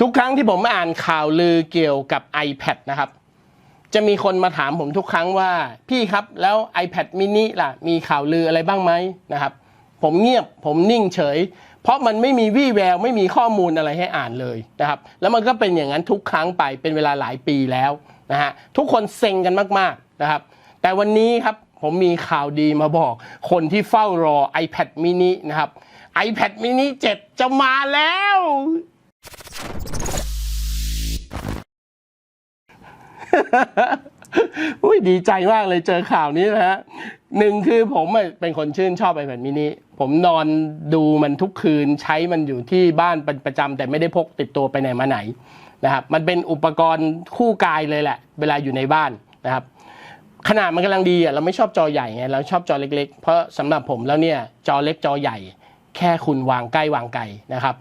ทุกครั้งที่ผมอ่านข่าวลือเกี่ยวกับ iPad นะครับ จะมีคนมาถามผมทุกครั้งว่าพี่ครับแล้ว iPad mini ล่ะ มีข่าวลืออะไรบ้างไหมนะครับ ผมเงียบผมนิ่งเฉย เพราะมันไม่มีวี่แววไม่มีข้อมูลอะไรให้อ่านเลยนะครับ แล้วมันก็เป็นอย่างนั้นทุกครั้งไปเป็นเวลาหลายปีแล้วนะฮะทุกคนเซ็งกันมากๆนะครับ แต่วันนี้ครับผมมีข่าวดีมาบอก คนที่เฝ้ารอ iPad mini นะครับ iPad mini 7 จะมาแล้ว อุ้ยดีใจมากเลยเจอข่าวนี้นะฮะหนึ่งคือผมเป็นคนชื่นชอบ iPad mini ผมนอนดูมันทุกคืนใช้มันอยู่ที่บ้านเป็นประจำแต่ไม่ได้พกติดตัวไปไหนมาไหนนะครับมันเป็นอุปกรณ์คู่กายเลยแหละ เวลาอยู่ในบ้านนะครับขนาดมันกำลังดีอะเราไม่ชอบจอใหญ่ไงเราชอบจอเล็ก ๆ เพราะสำหรับผมแล้วเนี่ยจอเล็กจอใหญ่ แค่คุณวางใกล้วางไกลนะครับ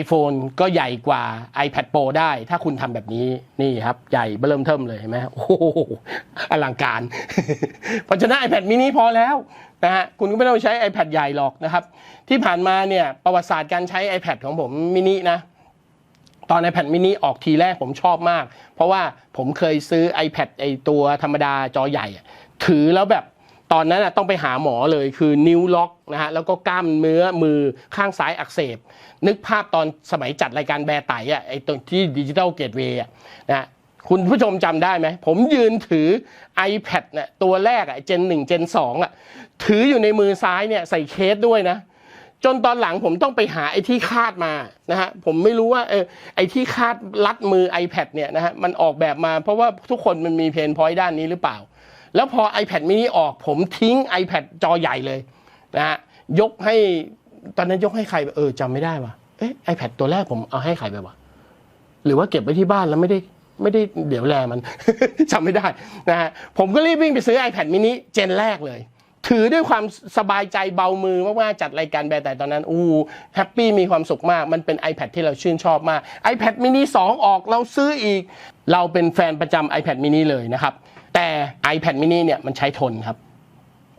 iPhone ก็ใหญ่กว่า iPad Pro ได้ ถ้าคุณทำแบบนี้นี่ครับ ใหญ่เบิ่มเทิมเลยเห็นไหมโอ้โหอลังการ เพราะฉะนั้น iPad mini พอแล้วนะฮะคุณก็ไม่ต้องใช้ iPad ใหญ่หรอกนะครับ ที่ผ่านมาเนี่ยประวัติศาสตร์การใช้ iPad ของผมมินินะ ตอน iPad mini ออกทีแรกผมชอบมาก เพราะว่าผมเคยซื้อ iPad ไอตัวธรรมดาจอใหญ่ ถือแล้วแบบ ตอนนั้นต้องไปหาหมอเลยคือนิ้วล็อกนะฮะแล้วก็กล้ามเนื้อมือข้างซ้ายอักเสบ นึกภาพตอนสมัยจัดรายการแบร์ไตอะไอตรงที่ดิจิตอลเกตเวย์นะคุณผู้ชมจำได้ไหม ผมยืนถือ iPad เนี่ยตัวแรกอะเจนหนึ่งเจนสองอะถืออยู่ในมือซ้ายเนี่ยใส่เคสด้วยนะ จนตอนหลังผมต้องไปหาไอ้ที่คาดมานะฮะผมไม่รู้ว่าเออไอ้ที่คาดรัดมือ iPad เนี่ยนะฮะมันออกแบบมาเพราะว่าทุกคนมันมีเพนพอยต์ด้านนี้หรือเปล่า แล้วพอ iPad mini ออกผมทิ้ง iPad จอใหญ่เลยนะฮะยกให้ตอนนั้นยกให้ใครเออจำไม่ได้ว่ะเอ๊ะ iPad ตัวแรกผมเอาให้ใครไปวะหรือว่าเก็บไว้ที่บ้านแล้วไม่ได้ไม่ได้เดี๋ยวแลมัน จำไม่ได้นะฮะผมก็รีบวิ่งไปซื้อ iPad mini เจนแรกเลย ถือด้วยความสบายใจเบามือมากๆจัดรายการแบรแต่ตอนนั้นอู้แฮปปี้มีความสุขมากมันเป็น iPad ที่เราชื่นชอบมาก iPad mini 2 ออกเราซื้ออีก เราเป็นแฟนประจำ iPad mini เลยนะครับ แต่ iPad mini เนี่ยมันใช้ทนครับ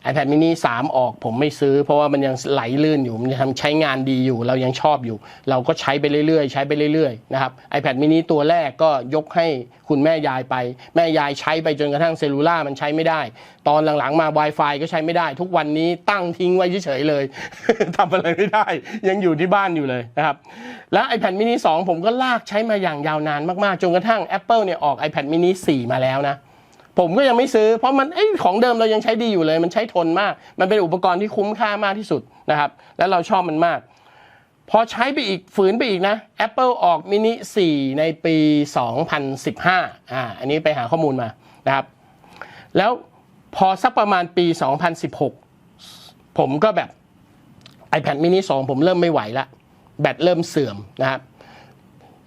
iPad mini 3 ออกผมไม่ซื้อ เพราะว่ามันยังไหลลื่นอยู่ มันยังทำใช้งานดีอยู่ เรายังชอบอยู่ เราก็ใช้ไปเรื่อยๆ ใช้ไปเรื่อยๆ นะครับ iPad mini ตัวแรกก็ยกให้คุณแม่ยายไป แม่ยายใช้ไปจนกระทั่งเซลลูล่ามันใช้ไม่ได้ ตอนหลังๆมา Wi-Fi ก็ใช้ไม่ได้ ทุกวันนี้ตั้งทิ้งไว้เฉยๆ เลย ทำอะไรไม่ได้ ยังอยู่ที่บ้านอยู่เลยนะครับ แล้ว iPad mini 2 ผมก็ลากใช้มาอย่างยาวนานมากๆ จนกระทั่ง Apple เนี่ยออก iPad mini 4 มาแล้วนะ ผมก็ยังไม่ซื้อ เพราะมันอของเดิมเรายังใช้ดีอยู่เลย มันใช้ทนมาก มันเป็นอุปกรณ์ที่คุ้มค่ามากที่สุดนะครับ แล้วเราชอบมันมาก พอใช้ไปอีกฝืนไปอีกนะ Apple ออกมินิ4ในปี 2015อ่าอันนี้ไปหาข้อมูลมานะครับ แล้วพอสักประมาณปี 2016 ผมก็แบบ iPad mini 2 ผมเริ่มไม่ไหวละ แบตเริ่มเสื่อมนะครับ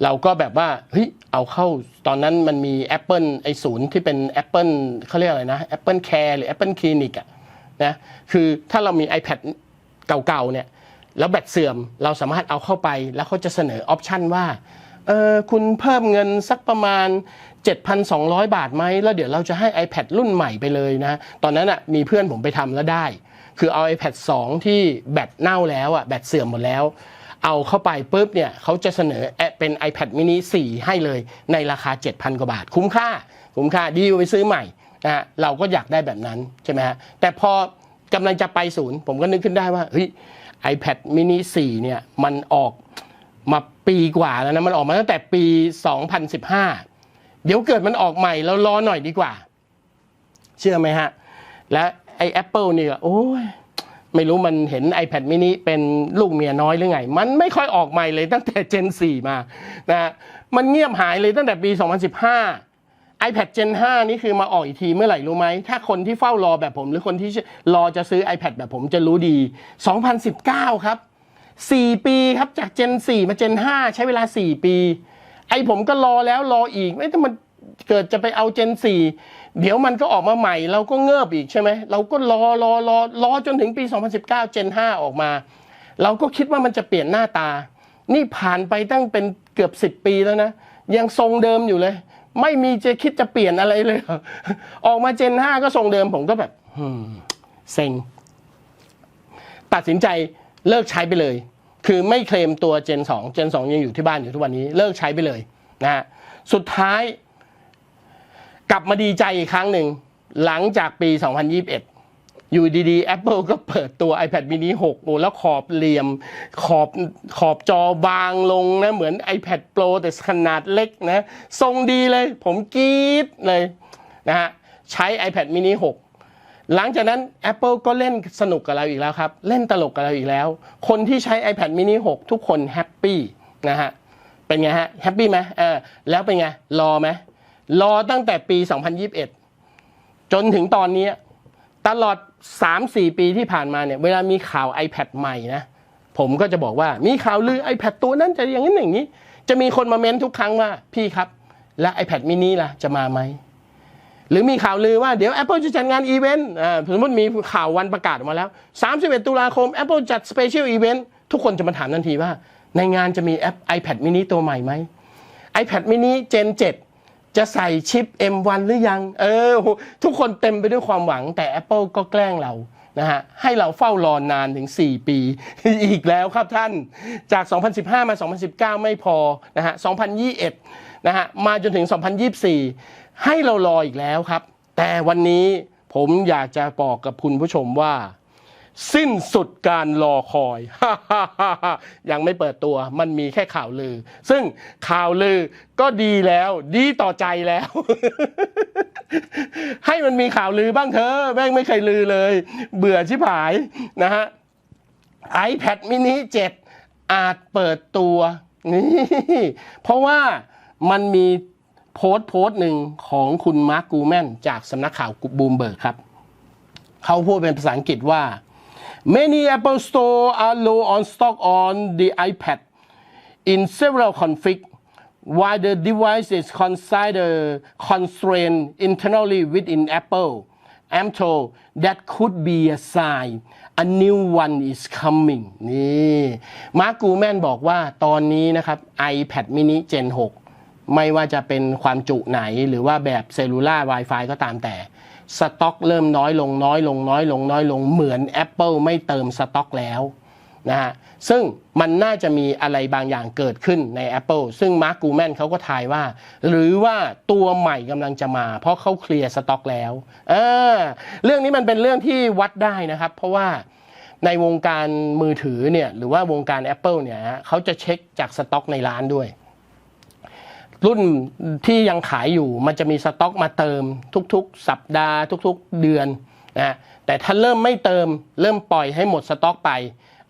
เราก็แบบว่าเฮ้ยเอาเข้าตอนนั้นมันมี Apple ไอศูนย์ที่เป็น Apple เขาเรียกอะไรนะ Apple Care หรือ Apple Clinic อะนะคือถ้าเรามี iPad เก่าๆเนี่ยแล้วแบตเสื่อมเราสามารถเอาเข้าไปแล้วเขาจะเสนอออปชันว่าเออคุณเพิ่มเงินสักประมาณ 7,200 บาทไหมแล้วเดี๋ยวเราจะให้ iPad รุ่นใหม่ไปเลยนะ ตอนนั้นอะมีเพื่อนผมไปทำแล้วได้ คือเอา iPad 2 ที่แบตเน่าแล้วอะแบตเสื่อมหมดแล้ว เอาเข้าไปปุ๊บเนี่ยเขาจะเสนอเป็น iPad mini 4 ให้เลยในราคา 7,000 กว่าบาท คุ้มค่า คุ้มค่าดีกว่าไปซื้อใหม่นะฮะเราก็อยากได้แบบนั้นใช่ไหมฮะแต่พอกำลังจะไปศูนย์ ผมก็นึกขึ้นได้ว่าเฮ้ย iPad mini 4 เนี่ยมันออกมาปีกว่าแล้วนะมันออกมาตั้งแต่ปี 2015 เดี๋ยวเกิดมันออกใหม่เรารอหน่อยดีกว่า เชื่อไหมฮะ และไอ้ Apple เนี่ยโอ้ย ไม่รู้มันเห็น iPad mini เป็นลูกเมียน้อยหรือไง มันไม่ค่อยออกใหม่เลยตั้งแต่ Gen 4มานะฮะมันเงียบหายเลยตั้งแต่ปี 2015 iPad Gen 5 นี่คือมาออกอีกทีเมื่อไหร่รู้ไหม ถ้าคนที่เฝ้ารอแบบผม หรือคนที่รอจะซื้อ iPad แบบผมจะรู้ดี 2019 ครับ 4 ปีครับจาก Gen 4 มา Gen 5 ใช้เวลา 4 ปี ไอ้ผมก็รอแล้วรออีกไม่ถ้ามัน เกิดจะไปเอา Gen 4เดี๋ยวมันก็ออกมาใหม่ เราก็เงิบอีกใช่ไหมเราก็รอรอรอรอจนถึงปี 2019 Gen 5ออกมา เราก็คิดว่ามันจะเปลี่ยนหน้าตา นี่ผ่านไปตั้งเป็นเกือบ 10 ปีแล้วนะ ยังทรงเดิมอยู่เลย ไม่มีจะคิดจะเปลี่ยนอะไรเลย ออกมา Gen 5ก็ทรงเดิมผมก็แบบเซ็งตัดสินใจเลิกใช้ไปเลย คือไม่เคลมตัว Gen 2 Gen 2ยังอยู่ที่บ้านอยู่ทุกวันนี้ เลิกใช้ไปเลยนะฮะสุดท้าย กลับมาดีใจอีกครั้งหนึ่ง หลังจากปี 2021 อยู่ดีๆ Apple ก็เปิดตัว iPad mini 6โอ้แล้วขอบเหลี่ยม ขอบขอบจอบางลงนะ เหมือน iPad Pro แต่ขนาดเล็กนะ ทรงดีเลย ผมกรี๊ดเลยนะฮะ ใช้ iPad mini 6หลังจากนั้น Apple ก็เล่นสนุกกับเราอีกแล้วครับ เล่นตลกกับเราอีกแล้ว คนที่ใช้ iPad mini 6 ทุกคนแฮปปี้นะฮะ เป็นไงฮะ แฮปปี้ไหมเออแล้วเป็นไง รอไหม รอตั้งแต่ปี 2021 จนถึงตอนนี้ ตลอด 3-4 ปีที่ผ่านมาเนี่ย เวลามีข่าว iPad ใหม่นะ ผมก็จะบอกว่ามีข่าวลือ iPad ตัวนั้นจะอย่างนั้นอย่างนี้ จะมีคนมาเม้นทุกครั้งว่า พี่ครับ และ iPad mini ล่ะ จะมาไหม หรือมีข่าวลือว่าเดี๋ยว Apple จะจัดงานอีเวนต์สมมติมีข่าววันประกาศออกมาแล้ว 31 ตุลาคม Apple จัด Special Event ทุกคนจะมาถามทันทีว่า ในงานจะมีแอป iPad mini ตัวใหม่ไหม iPad mini Gen 7 จะใส่ชิป M1 หรือยัง เออ ทุกคนเต็มไปด้วยความหวังแต่ Apple ก็แกล้งเรานะฮะให้เราเฝ้ารอนานถึง 4 ปี อีกแล้วครับท่านจาก 2015 มา 2019 ไม่พอนะฮะ 2021 นะฮะ มาจนถึง 2024 ให้เรารออีกแล้วครับ แต่วันนี้ผมอยากจะบอกกับคุณผู้ชมว่า สิ้นสุดการรอคอย ยังไม่เปิดตัว มันมีแค่ข่าวลือ ซึ่งข่าวลือก็ดีแล้ว ดีต่อใจแล้ว ให้มันมีข่าวลือบ้างเถอะแม่งไม่เคยลือเลย เบื่อชิบหายนะฮะ iPad mini 7 อาจเปิดตัวนี่เพราะว่ามันมีโพสต์โพสต์หนึ่งของคุณมาร์กกูแมนจากสำนักข่าวบูมเบิร์กครับ เขาพูดเป็นภาษาอังกฤษว่า many Apple Store are low on stock on the iPad in several config while the device is considered constrained internally within Apple I'm told that could be a sign a new one is coming นี่มาร์กูแมนบอกว่าตอนนี้นะครับ iPad mini Gen 6 ไม่ว่าจะเป็นความจุไหนหรือว่าแบบเซลลูล่า Wi-Fi ก็ตามแต่ สต็อกเริ่มน้อยลงน้อยลงน้อยลงน้อยลงเหมือน Apple ไม่เติมสต็อกแล้วนะฮะซึ่งมันน่าจะมีอะไรบางอย่างเกิดขึ้นใน Apple ซึ่งมาร์กกูแมนเขาก็ทายว่า หรือว่าตัวใหม่กำลังจะมา เพราะเขาเคลียร์สต็อกแล้วเออเรื่องนี้มันเป็นเรื่องที่วัดได้นะครับ เพราะว่าในวงการมือถือเนี่ยหรือว่าวงการ Apple เนี่ยเขาจะเช็คจากสต็อกในร้านด้วย รุ่นที่ยังขายอยู่มันจะมีสต็อกมาเติมทุกๆ สัปดาห์ทุกๆเดือนนะแต่ถ้าเริ่มไม่เติมเริ่มปล่อยให้หมดสต็อกไป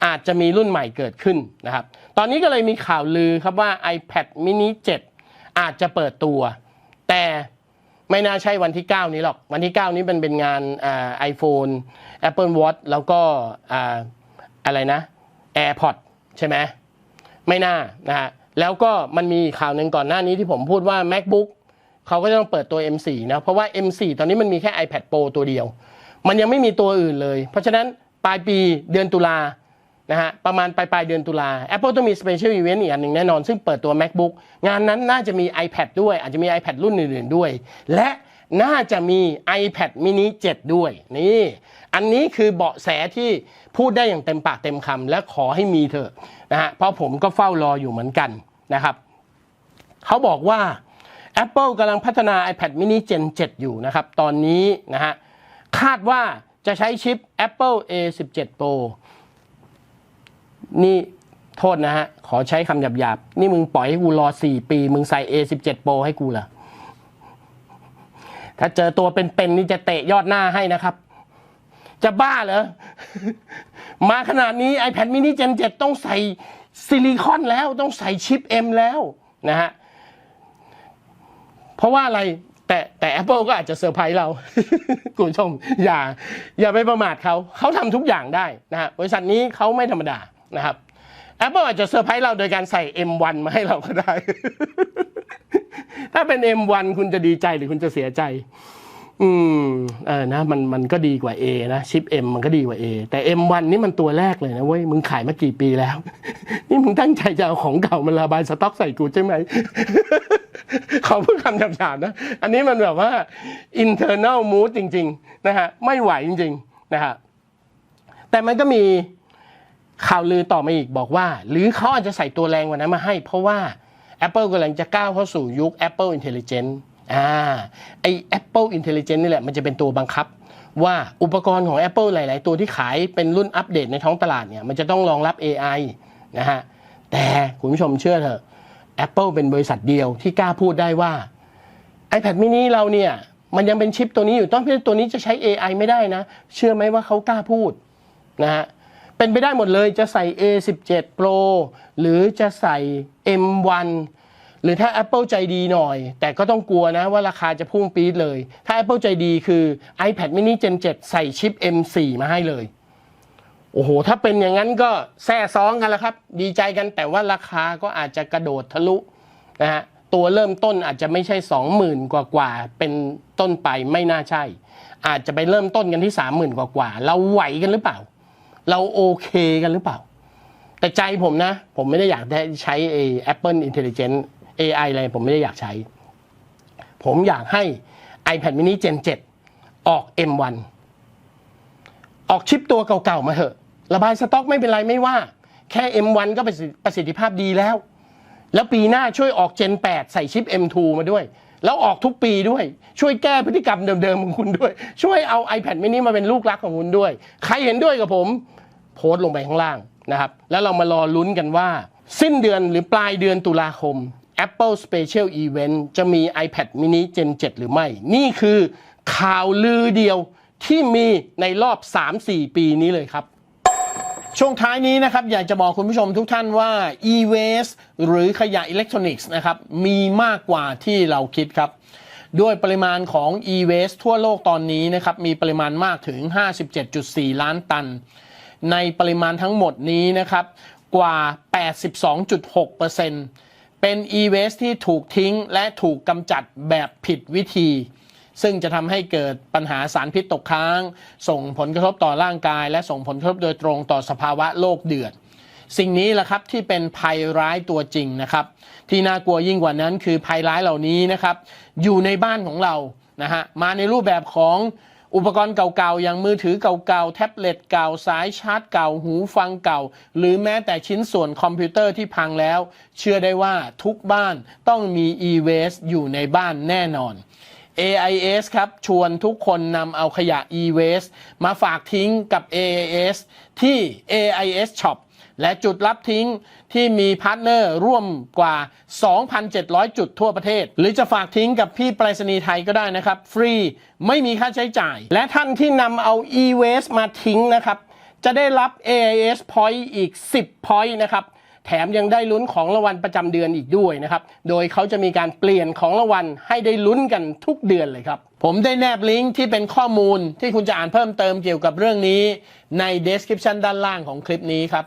อาจจะมีรุ่นใหม่เกิดขึ้นนะครับ ตอนนี้ก็เลยมีข่าวลือครับว่า iPad mini 7 อาจจะเปิดตัว แต่ไม่น่าใช่วันที่ 9 นี้หรอก วันที่ 9 นี้เป็นเป็นงานอ่า iPhone Apple Watch แล้วก็ออะไรนะ AirPods ใช่ไหมไม่น่านะฮะ แล้วก็มันมีข่าวหนึ่งก่อนหน้านี้ที่ผมพูดว่า MacBook เขาก็จะต้องเปิดตัว M4 นะเพราะว่า M4 ตอนนี้มันมีแค่ iPad Pro ตัวเดียว มันยังไม่มีตัวอื่นเลย เพราะฉะนั้นปลายปีเดือนตุลานะฮะประมาณปลายปลายเดือนตุลา Apple ต้องมี Special Event อีกอันหนึ่งแน่นอน ซึ่งเปิดตัว MacBook งานนั้นน่าจะมี iPad ด้วย อาจจะมี iPad รุ่นอื่นๆด้วย และน่าจะมี iPad mini 7 ด้วย นี่ อันนี้คือเบาะแสที่พูดได้อย่างเต็มปากเต็มคำและขอให้มีเถอะนะฮะเพราะผมก็เฝ้ารออยู่เหมือนกัน นะครับเขาบอกว่า Apple กำลังพัฒนา iPad mini Gen 7 อยู่นะครับ ตอนนี้นะฮะคาดว่าจะใช้ชิป Apple A17 Pro นี่โทษนะฮะ ขอใช้คำหยาบๆ นี่มึงปล่อยให้กูรอ 4 ปี มึงใส่ A17 Pro ให้กูเหรอ ถ้าเจอตัวเป็นๆนี่จะเตะยอดหน้าให้นะครับ จะบ้าเหรอ มาขนาดนี้ iPad mini Gen 7 ต้องใส่ ซิลิคอนแล้วต้องใส่ชิป M แล้วนะฮะ เพราะว่าอะไรแต่แต่ Apple ก็อาจจะเซอร์ไพรส์เราคุณผู้ชม อย่า อย่าไปประมาทเขาเขาทำทุกอย่างได้นะฮะบริษัทนี้เขาไม่ธรรมดานะครับ Apple อาจจะเซอร์ไพรส์เราโดยการใส่ M1 มาให้เราก็ได้ ถ้าเป็น M1 คุณจะดีใจหรือคุณจะเสียใจ อืมเออนะมันมันก็ดีกว่า A นะชิป M มันก็ดีกว่า A แต่ M1 นี่มันตัวแรกเลยนะเว้ยมึงขายมากี่ปีแล้ว นี่มึงตั้งใจจะเอาของเก่ามาระบายสต็อกใส่กูใช่ไหมเขาพูดคำหยาบๆนะ อันนี้มันแบบว่า internal mood จริง ๆ นะฮะ ไม่ไหวจริง ๆ นะฮะ แต่มันก็มีข่าวลือต่อมาอีกบอกว่า หรือเขาอาจจะใส่ตัวแรงกว่านั้นมาให้ เพราะว่า Apple กำลังจะก้าวเข้าสู่ยุค Apple Intelligence อ่าไอ Apple Intelligence นี่แหละมันจะเป็นตัวบังคับ ว่าอุปกรณ์ของ Apple หลาย ๆ ตัวที่ขายเป็นรุ่นอัปเดตในท้องตลาดเนี่ยมันจะต้องรองรับ AI นะฮะแต่คุณผู้ชมเชื่อเถอะ Apple เป็นบริษัทเดียวที่กล้าพูดได้ว่า iPad mini เราเนี่ย มันยังเป็นชิปตัวนี้อยู่ต้องพื่อตัวนี้จะใช้ AI ไม่ได้นะ เชื่อไหมว่าเขากล้าพูดนะฮะเป็นไปได้หมดเลยจะใส่ A17 Pro หรือจะใส่ M1 หรือถ้า Apple ใจดีหน่อย แต่ก็ต้องกลัวนะว่าราคาจะพุ่งปี๊ดเลย ถ้า Apple ใจดีคือ iPad mini Gen 7 ใส่ชิป M4 มาให้เลย โอ้โห ถ้าเป็นอย่างนั้นก็แซ่ซ้องกันแล้วครับ ดีใจกันแต่ว่าราคาก็อาจจะกระโดดทะลุนะฮะตัวเริ่มต้นอาจจะไม่ใช่ 20,000 กว่ากว่าเป็นต้นไปไม่น่าใช่ อาจจะไปเริ่มต้นกันที่ 30,000 กว่ากว่าเราไหวกันหรือเปล่า เราโอเคกันหรือเปล่า แต่ใจผมนะ ผมไม่ได้อยากใช้ไอ้ Apple Intelligence AI อะไรผมไม่ได้อยากใช้ ผมอยากให้ iPad mini Gen 7 ออก M1 ออกชิปตัวเก่าๆมาเถอะ ระบายสต็อกไม่เป็นไรไม่ว่า แค่ M1 ก็ประสิทธิภาพดีแล้ว แล้วปีหน้าช่วยออก Gen 8 ใส่ชิป M2 มาด้วย แล้วออกทุกปีด้วย ช่วยแก้พฤติกรรมเดิมๆของคุณด้วย ช่วยเอา iPad mini มาเป็นลูกรักของคุณด้วย ใครเห็นด้วยกับผม โพสต์ลงไปข้างล่างนะครับ แล้วเรามารอลุ้นกันว่า สิ้นเดือนหรือปลายเดือนตุลาคม Apple Special Event จะมี iPad mini Gen 7 หรือไม่ นี่คือข่าวลือเดียวที่มีในรอบ 3-4 ปีนี้เลยครับ ช่วงท้ายนี้นะครับ อยากจะบอกคุณผู้ชมทุกท่านว่า e-waste หรือขยะอิเล็กทรอนิกส์นะครับ มีมากกว่าที่เราคิดครับ ด้วยปริมาณของ e-waste ทั่วโลกตอนนี้นะครับ มีปริมาณมากถึง 57.4 ล้านตัน ในปริมาณทั้งหมดนี้นะครับ กว่า 82.6%เเป็น e-waste ที่ถูกทิ้งและถูกกำจัดแบบผิดวิธี ซึ่งจะทำให้เกิดปัญหาสารพิษตกค้าง ส่งผลกระทบต่อร่างกาย และส่งผลกระทบโดยตรงต่อสภาวะโลกเดือด สิ่งนี้แหละครับที่เป็นภัยร้ายตัวจริงนะครับ ที่น่ากลัวยิ่งกว่านั้นคือภัยร้ายเหล่านี้นะครับ อยู่ในบ้านของเรานะฮะมาในรูปแบบของ อุปกรณ์เก่าๆ อย่างมือถือเก่าๆ แท็บเล็ตเก่าสายชาร์จเก่าหูฟังเก่า หรือแม้แต่ชิ้นส่วนคอมพิวเตอร์ที่พังแล้ว เชื่อได้ว่าทุกบ้านต้องมี e-waste อยู่ในบ้านแน่นอน AIS ครับ ชวนทุกคนนำเอาขยะ e-waste มาฝากทิ้งกับ AIS ที่ AIS Shop และจุดรับทิ้งที่มีพาร์ทเนอร์ร่วมกว่า 2,700 จุดทั่วประเทศ หรือจะฝากทิ้งกับพี่ไปรษณีย์ไทยก็ได้นะครับ ฟรีไม่มีค่าใช้จ่าย และท่านที่นำเอา e-waste มาทิ้งนะครับ จะได้รับ AIS Point อีก 10 Point นะครับแถมยังได้ลุ้นของรางวัลประจำเดือนอีกด้วยนะครับ โดยเขาจะมีการเปลี่ยนของรางวัลให้ได้ลุ้นกันทุกเดือนเลยครับ ผมได้แนบลิงก์ที่เป็นข้อมูลที่คุณจะอ่านเพิ่มเติมเกี่ยวกับเรื่องนี้ใน description ด้านล่างของคลิปนี้ครับ